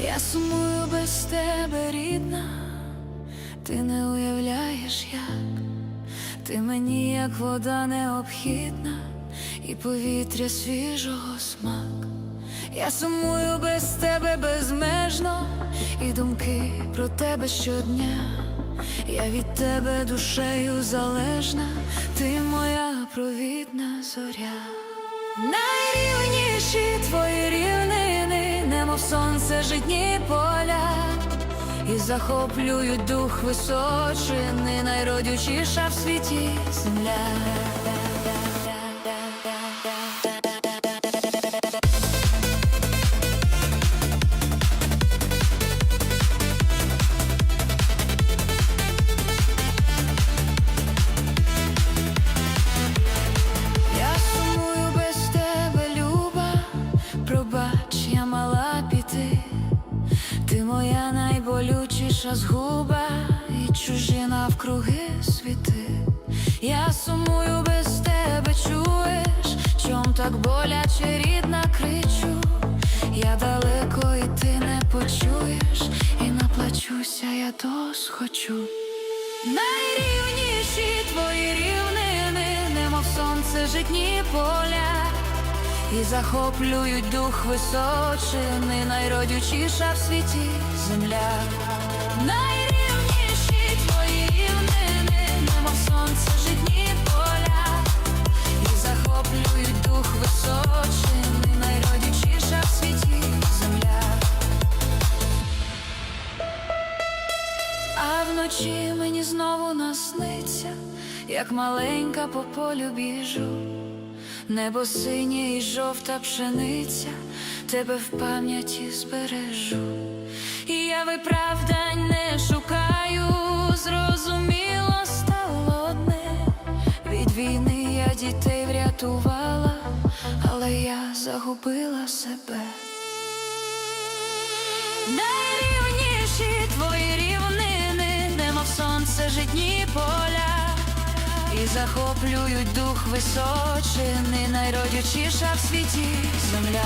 Я сумую без тебе, рідна, ти не уявляєш як, ти мені як вода необхідна, і повітря свіжого смак. Я сумую без тебе безмежно, і думки про тебе щодня. Я від тебе душею залежна, ти моя провідна зоря. Найрівніші сонце житні поля, і захоплюють дух височини, найродючіша в світі земля. Ти моя найболючіша згуба, і чужі навкруги світи. Я сумую без тебе, чуєш, чом так боляче рідна кричу. Я далеко і ти не почуєш, і наплачуся, я досхочу. Найрівніші твої рівнини, немов сонце житні поля, і захоплюють дух височини, найродючіша в світі земля. Найрівніші твої рівнини, немов сонце житні поля, і захоплюють дух височини, найродючіша в світі земля. А вночі мені знову насниться, як маленька по полю біжу, небо синє і жовта пшениця, тебе в пам'яті збережу. І я виправдань не шукаю, зрозуміло стало одне. Від війни я дітей врятувала, але я загубила себе. Найрівніші твої рівнини, немов сонце житні поля, і захоплюють дух височини, найродючіша в світі земля.